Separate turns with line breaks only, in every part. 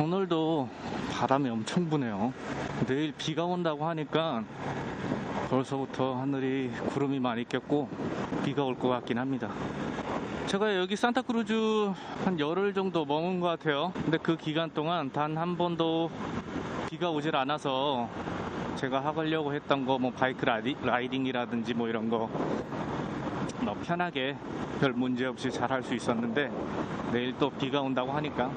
오늘도 바람이 엄청 부네요. 내일 비가 온다고 하니까 벌써부터 하늘이 구름이 많이 꼈고 비가 올 것 같긴 합니다. 제가 여기 산타크루즈 한 열흘 정도 머문 것 같아요. 근데 그 기간 동안 단 한 번도 비가 오질 않아서 제가 하려고 했던 거 뭐 바이크 라이딩, 라이딩이라든지 뭐 이런 거뭐 편하게 별 문제 없이 잘 할 수 있었는데 내일 또 비가 온다고 하니까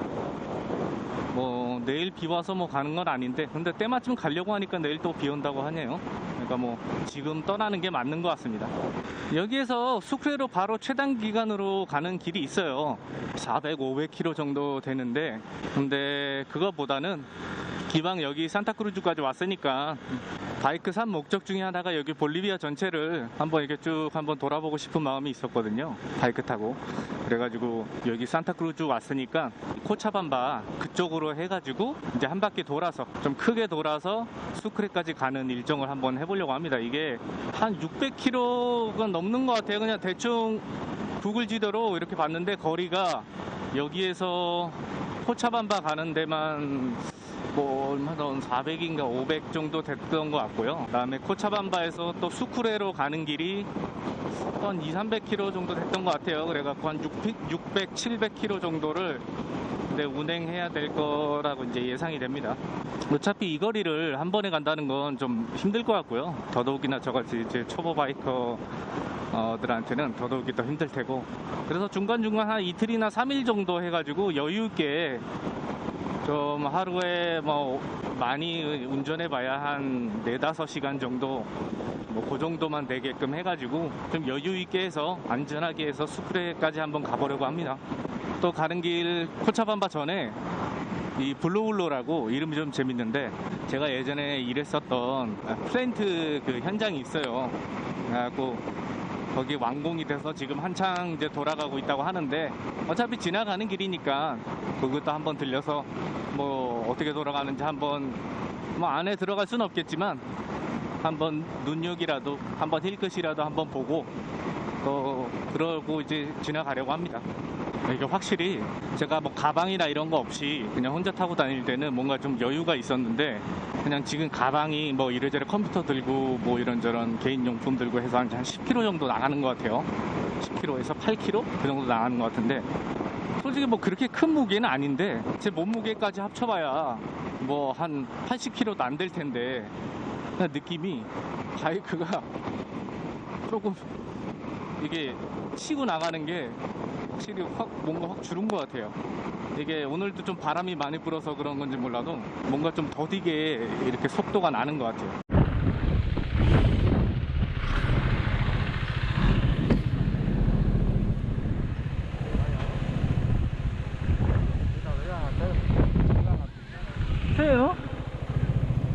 뭐 내일 비 와서 뭐 가는 건 아닌데 근데 때마침 가려고 하니까 내일 또 비 온다고 하네요. 그러니까 뭐 지금 떠나는 게 맞는 것 같습니다. 여기에서 수크레로 바로 최단 기간으로 가는 길이 있어요. 400, 500km 정도 되는데 근데 그거보다는 기왕 여기 산타크루즈까지 왔으니까 바이크 산 목적 중에 하나가 여기 볼리비아 전체를 한번 이렇게 쭉 한번 돌아보고 싶은 마음이 있었거든요. 바이크 타고. 그래가지고 여기 산타크루즈 왔으니까 코차밤바 그쪽으로 해가지고 이제 한 바퀴 돌아서 좀 크게 돌아서 수크레까지 가는 일정을 한번 해보려고 합니다. 이게 한 600km가 넘는 것 같아요. 그냥 대충 구글 지도로 이렇게 봤는데 거리가 여기에서 코차밤바 가는 데만 뭐 얼마나 400인가 500 정도 됐던 것 같고요. 그다음에 코차밤바에서 또 수쿠레로 가는 길이 한 2, 300km 정도 됐던 것 같아요. 그래갖고 한 600, 600 700km 정도를 네, 운행해야 될 거라고 이제 예상이 됩니다. 어차피 이 거리를 한 번에 간다는 건 좀 힘들 것 같고요. 더더욱이나 저같이 이제 초보 바이커 들한테는 더더욱이 더 힘들 테고. 그래서 중간중간 한 이틀이나 3일 정도 해가지고 여유 있게 좀 하루에 뭐 많이 운전해 봐야 한 4, 5시간 정도 뭐그 정도만 되게끔 해가지고 좀 여유 있게 해서 안전하게 해서 수크레까지 한번 가보려고 합니다. 또 가는 길 코차밤바 전에 이 블루울로라고 이름이 좀 재밌는데 제가 예전에 일했었던 플랜트 그 현장이 있어요. 그래갖고 거기 완공이 돼서 지금 한창 이제 돌아가고 있다고 하는데 어차피 지나가는 길이니까 그것도 한번 들려서 뭐 어떻게 돌아가는지 한번 뭐 안에 들어갈 수는 없겠지만 한번 눈여기라도 한번 힐끗이라도 한번 보고 또 그러고 이제 지나가려고 합니다. 이게 확실히 제가 뭐 가방이나 이런 거 없이 그냥 혼자 타고 다닐 때는 뭔가 좀 여유가 있었는데 그냥 지금 가방이 뭐 이래저래 컴퓨터 들고 뭐 이런저런 개인 용품 들고 해서 한 10km 정도 나가는 것 같아요. 10km에서 8km 그 정도 나가는 것 같은데 솔직히 뭐 그렇게 큰 무게는 아닌데 제 몸무게까지 합쳐봐야 뭐 한 80kg도 안 될 텐데 그냥 느낌이 바이크가 조금 이게 치고 나가는 게 확실히 확 뭔가 확 줄은 것 같아요. 이게 오늘도 좀 바람이 많이 불어서 그런 건지 몰라도 뭔가 좀 더디게 이렇게 속도가 나는 것 같아요.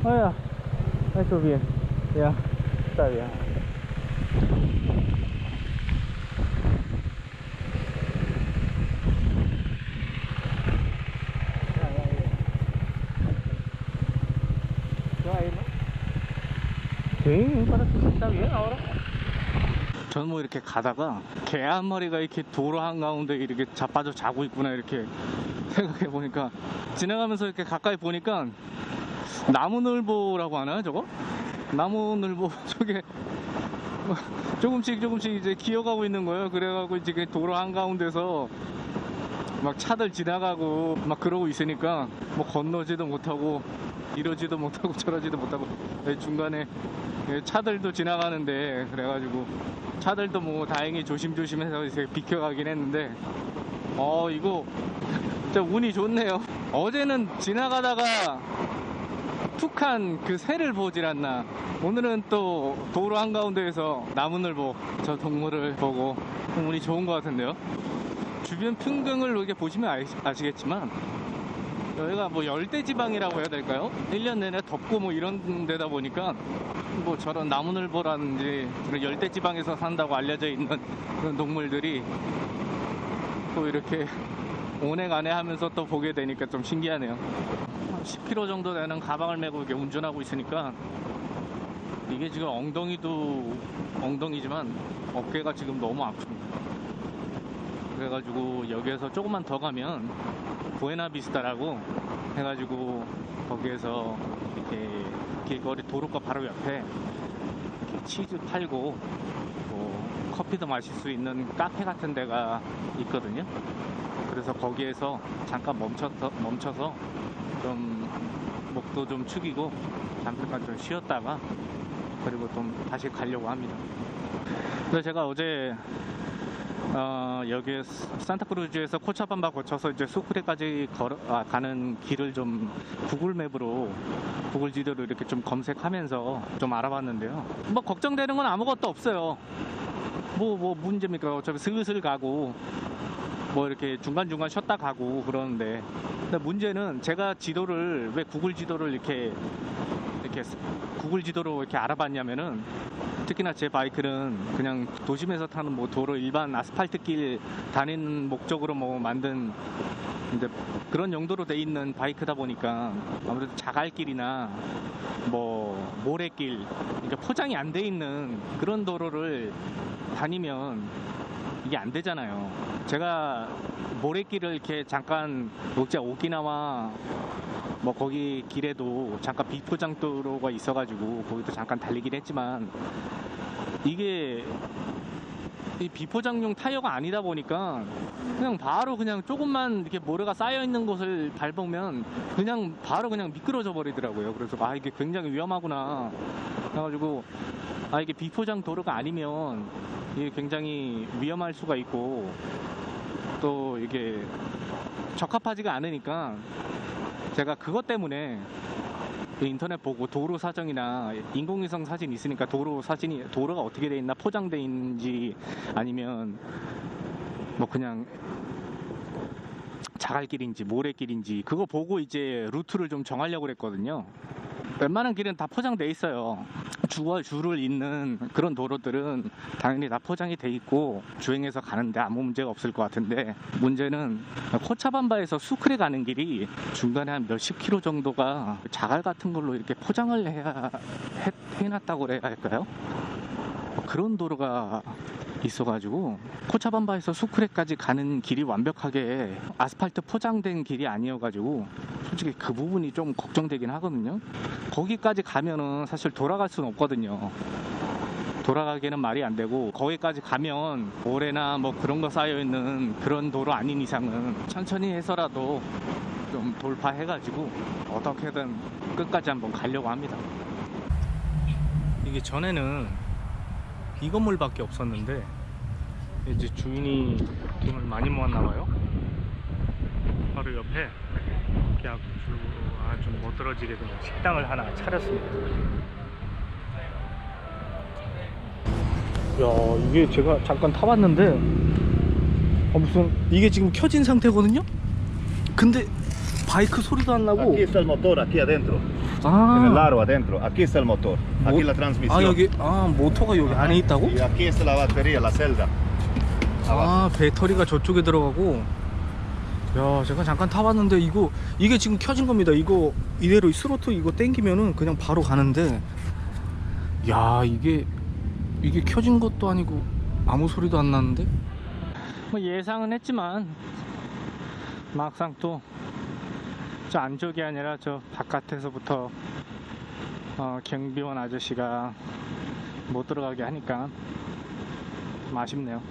Oh, ya. Eso bien. Ya. Está bien. Que está bien ahora. 저는 뭐 이렇게 가다가 개 한 마리가 이렇게 도로 한가운데 이렇게 자빠져 자고 있구나 이렇게 생각해 보니까 지나가면서 이렇게 가까이 보니까 나무늘보라고 하나요 저거? 나무늘보 저게 뭐 조금씩 조금씩 이제 기어가고 있는 거예요 그래가지고 이제 그 도로 한가운데서 막 차들 지나가고 막 그러고 있으니까 뭐 건너지도 못하고 이러지도 못하고 저러지도 못하고 중간에 차들도 지나가는데 그래가지고 차들도 뭐 다행히 조심조심해서 이제 비켜가긴 했는데 어 이거 진짜 운이 좋네요. 어제는 지나가다가 툭한 그 새를 보질 않나. 오늘은 또 도로 한가운데에서 나무늘보 저 동물을 보고 운이 좋은 것 같은데요. 주변 풍경을 이렇게 보시면 아시, 아시겠지만 여기가 뭐 열대지방이라고 해야 될까요? 1년 내내 덥고 뭐 이런 데다 보니까 뭐 저런 나무늘보라든지 그런 열대 지방에서 산다고 알려져 있는 그런 동물들이 또 이렇게 오네가네 하면서 또 보게 되니까 좀 신기하네요. 한 10kg 정도 되는 가방을 메고 이렇게 운전하고 있으니까 이게 지금 엉덩이도 엉덩이지만 어깨가 지금 너무 아픕니다. 그래가지고 여기에서 조금만 더 가면 부에나비스타라고 해가지고 거기에서 이렇게 길거리 도로가 바로 옆에 치즈 팔고 뭐 커피도 마실 수 있는 카페 같은 데가 있거든요. 그래서 거기에서 잠깐 멈춰서, 멈춰서 좀 목도 좀 축이고 잠깐 좀 쉬었다가 그리고 좀 다시 가려고 합니다. 그래서 제가 어제 어, 여기 산타크루즈에서 코차밤바 거쳐서 이제 수크레까지 걸어, 아, 가는 길을 좀 구글 맵으로 구글 지도로 이렇게 좀 검색하면서 좀 알아봤는데요. 뭐 걱정되는 건 아무것도 없어요. 뭐, 뭐 문제입니까? 어차피 슬슬 가고 뭐 이렇게 중간중간 쉬었다 가고 그러는데 문제는 제가 지도를 왜 구글 지도를 이렇게 이렇게 구글 지도로 이렇게 알아봤냐면은 특히나 제 바이크는 그냥 도심에서 타는 뭐 도로 일반 아스팔트 길 다니는 목적으로 뭐 만든 이제 그런 용도로 돼 있는 바이크다 보니까 아무래도 자갈길이나 뭐 모래길 그러니까 포장이 안 돼 있는 그런 도로를 다니면 이게 안 되잖아요. 제가 모래길을 이렇게 잠깐 목자 오키나와 뭐 거기 길에도 잠깐 비포장 도로가 있어가지고 거기도 잠깐 달리긴 했지만 이게 이 비포장용 타이어가 아니다 보니까 그냥 바로 그냥 조금만 이렇게 모래가 쌓여 있는 곳을 밟으면 그냥 바로 그냥 미끄러져 버리더라고요. 그래서 아 이게 굉장히 위험하구나. 그래가지고 아 이게 비포장 도로가 아니면 이게 굉장히 위험할 수가 있고 또 이게 적합하지가 않으니까 제가 그것 때문에 그 인터넷 보고 도로 사정이나 인공위성 사진 있으니까 도로 사진이 도로가 어떻게 돼 있나 포장돼 있는지 아니면 뭐 그냥 자갈길인지 모래길인지 그거 보고 이제 루트를 좀 정하려고 그랬거든요. 웬만한 길은 다 포장돼 있어요. 주와 줄을 잇는 그런 도로들은 당연히 다 포장이 돼 있고 주행해서 가는데 아무 문제가 없을 것 같은데 문제는 코차밤바에서 수크레 가는 길이 중간에 한 몇십 킬로 정도가 자갈 같은 걸로 이렇게 포장을 해야 해, 해놨다고 그래야 할까요? 뭐 그런 도로가 있어가지고 코차밤바에서 수크레까지 가는 길이 완벽하게 아스팔트 포장된 길이 아니어가지고 솔직히 그 부분이 좀 걱정되긴 하거든요. 거기까지 가면은 사실 돌아갈 수는 없거든요. 돌아가기는 말이 안 되고 거기까지 가면 모래나 뭐 그런 거 쌓여 있는 그런 도로 아닌 이상은 천천히 해서라도 좀 돌파해가지고 어떻게든 끝까지 한번 가려고 합니다. 이게 전에는 이 건물밖에 없었는데 이제 주인이 돈을 많이 모았나 봐요. 바로 옆에 이렇게 아주 못들어지게 그냥 식당을 하나 차렸습니다. 야 이게 제가 잠깐 타봤는데 어, 무슨 이게 지금 켜진 상태거든요? 근데 바이크 소리도 안 나고.
En el
아,
aro adentro. Aquí está el motor. Aquí la
아
transmisión.
여기 아 모터가 여기 안에 있다고?
Y aquí está la batería, la celda.
아 배터리가 저쪽에 들어가고 야 제가 잠깐 타봤는데 이거 이게 지금 켜진 겁니다 이거 이대로 스로틀 이거 땡기면은 그냥 바로 가는데 야 이게 이게 켜진 것도 아니고 아무 소리도 안 나는데 뭐 예상은 했지만 막상 또 저 안쪽이 아니라 저 바깥에서부터 어, 경비원 아저씨가 못 들어가게 하니까 좀 아쉽네요